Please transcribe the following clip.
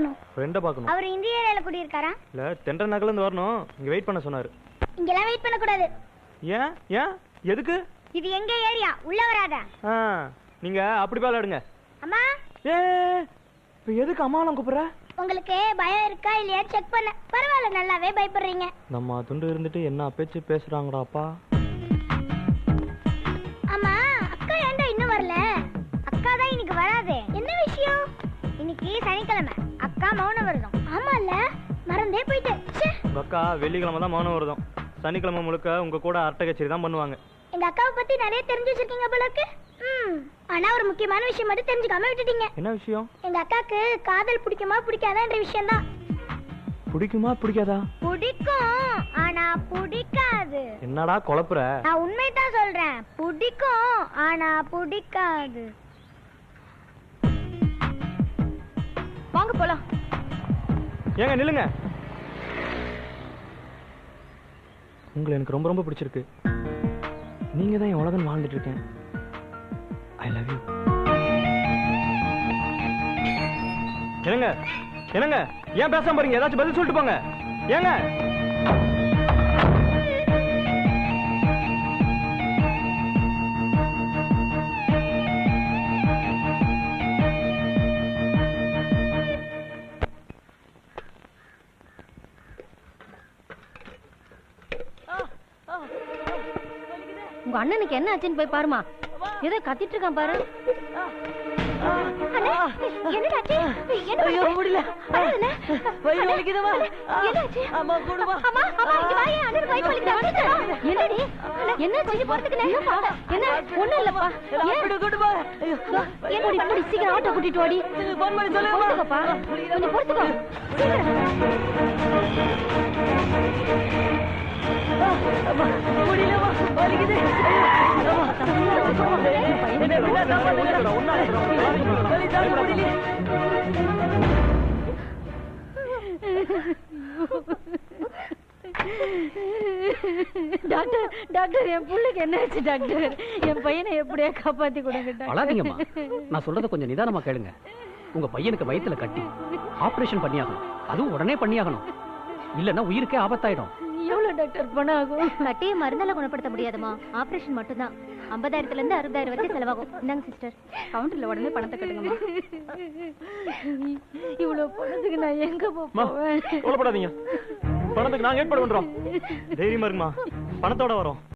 ஃப்ரெண்டை பார்க்கணும்? அவர் இந்த ஏரியால குடியிருக்காரா? இல்ல தென்றல் நகர்ல இருந்து வரணும். இங்க வெயிட் பண்ண சொன்னாரு. இங்கெல்லாம் வெயிட் பண்ண கூடாது ஏன்? ஏன்? எதுக்கு? இது எங்க ஏரியா உள்ள வராத? நீங்க அப்படி போய் விளையாடுங்க அம்மா? ஏ இப்போ எதுக்கு அம்மாலாம் கூப்பிடுற? உங்களுக்கு பயம் இருக்கா இல்லையா? செக் பண்ண. பரவாயில்ல நல்லாவே பயப்படுறீங்க. நம்ம துண்டு இருந்துட்டு என்ன பேச்சு பேசுறாங்கடாப்பா ஆமா அக்கா ஏன்டா இன்னும் வரல? அக்கா தான் இன்னைக்கு வராதே. என்ன விஷயம்? இன்னைக்கு சனிக்கிழமை. அக்கா மௌன விரதம். ஆமால மறந்தே போயிட்டு. உங்க அக்கா வெள்ளிக்கிழமை தான் மௌனம் வருதும். சனிக்கிழமை முழுக்க உங்க கூட அரட்டை கச்சேரி தான் பண்ணுவாங்க. எங்க அக்காவை பத்தி நிறைய தெரிஞ்சு வச்சிருக்கீங்க போல இருக்கு. ஆனா ஒரு முக்கியமான விஷயம் மட்டும் தெரிஞ்சுக்காம விட்டுட்டீங்க. என்ன விஷயம்? எங்க அக்காக்கு காதல் பிடிக்குமா பிடிக்காதான்ற விஷயம் தான் பிடிக்குமா பிடிக்காதா? பிடிக்கும். ஆனா பிடிக்காது. என்னடா குழப்புற? நான் உண்மைதான் சொல்றேன். பிடிக்கும். ஆனா பிடிக்காது. ஏங்க நில்லுங்க. உங்களை எனக்கு ரொம்ப ரொம்ப பிடிச்சிருக்கு. நீங்க தான் என் உலகம் வாழ்ந்துட்டு இருக்கேன் ஐ லவ் யூ என்னங்க என்னங்க? ஏன் பேசாம பாருங்க ஏதாச்சும் பதில் சொல்லிட்டு போங்க. ஏங்க? உங்க அண்ணனுக்கு என்ன ஆச்சுன்னு போய் பாருமா. ஏதோ கத்திட்டு இருக்கான் பாரு. கூட்டிட்டு ஓடி கொஞ்சம் பொறுத்துக்கோ. டாக்டர் டாக்டர் என் பிள்ளைக்கு என்ன ஆச்சு டாக்டர்? என் பையனை எப்படியா காப்பாத்தி கொடுங்க டாக்டர்? அழாதீங்கம்மா. நான் சொல்றதை கொஞ்சம் நிதானமா கேளுங்க. உங்க பையனுக்கு வயித்துல கட்டி ஆபரேஷன் பண்ணியாகணும். அதுவும் உடனே பண்ணியாகணும். இல்லன்னா உயிருக்கே ஆபத்தாயிடும். டாக்டர் பணம் ஆகும். கட்டிய மருந்தால குணப்படுத்த முடியாதுமா. ஆபரேஷன் மட்டும்தான். ஐம்பதாயிரத்துல இருந்து அறுபதாயிரம் வரைக்கும் செலவாகும். இந்தாங்க சிஸ்டர் கவுண்டர்ல உடனே பணத்தை கட்டுங்கம்மா. இவ்வளவு பணத்துக்கு நான் எங்க போவேன்? கவலைப்படாதீங்க. பணத்துக்கு நாங்க ஏற்பாடு பண்றோம். தைரியமா இருக்குமா பணத்தோட வரோம்.